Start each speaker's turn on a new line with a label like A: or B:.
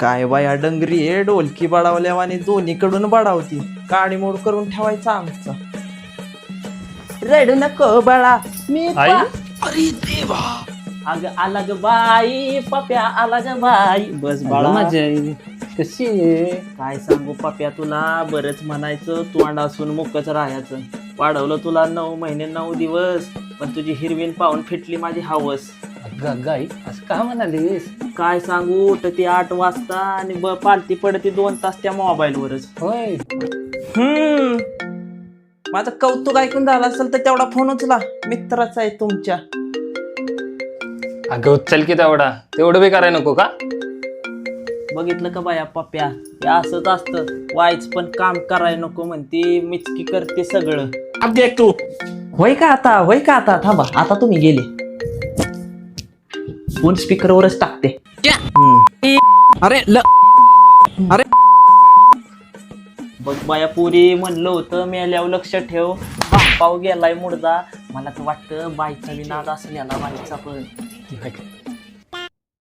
A: काय बाया डंगरी हे ढोलकी बडावल्या आणि दोन्हीकडून बडावती काडी मोड करून ठेवायचा आमचा. रडू नको बाळा मी
B: आई?
A: अरे देवा. अग आला ग बाई पप्या आला ग बाई. बस बाळा.
B: माझी आई कशी आहे?
A: काय सांगू पप्या तुला बरंच म्हणायचं तोंड असून मुकच राहायचं. वाढवलं तुला नऊ महिने नऊ दिवस पण तुझी हिरवीन पाहून फिटली माझी हवस.
B: आई असं का म्हणालीस?
A: काय सांगू उठते आठ वाजता आणि ब पालती पडते दोन तास त्या मोबाईलवरच.
B: होय.
A: हम्म. माझं कौतुक ऐकून झालं असेल तर तेवढा फोन उचला. मित्राचा आहे तुमच्या.
B: अगं उचल की तेवढा. तेवढं बी करायला नको का?
A: बघितलं का बाया पप्या? हे असंच असतं. वाईच पण काम करायला नको म्हणते. मिचकी करते सगळं.
B: तू.
A: होय का आता? होय का आता? थांबा. आता तुम्ही गेले. फोन स्पीकरवरच टाकते.
C: अरे ल. अरे.
A: बघ बाया पुरी म्हणलं होतं मेल्यावर लक्ष ठेव. बापाव गेलाय मुडदा. मला तर वाटतं बाईचा बी नाद असेल याला बाईचा पण.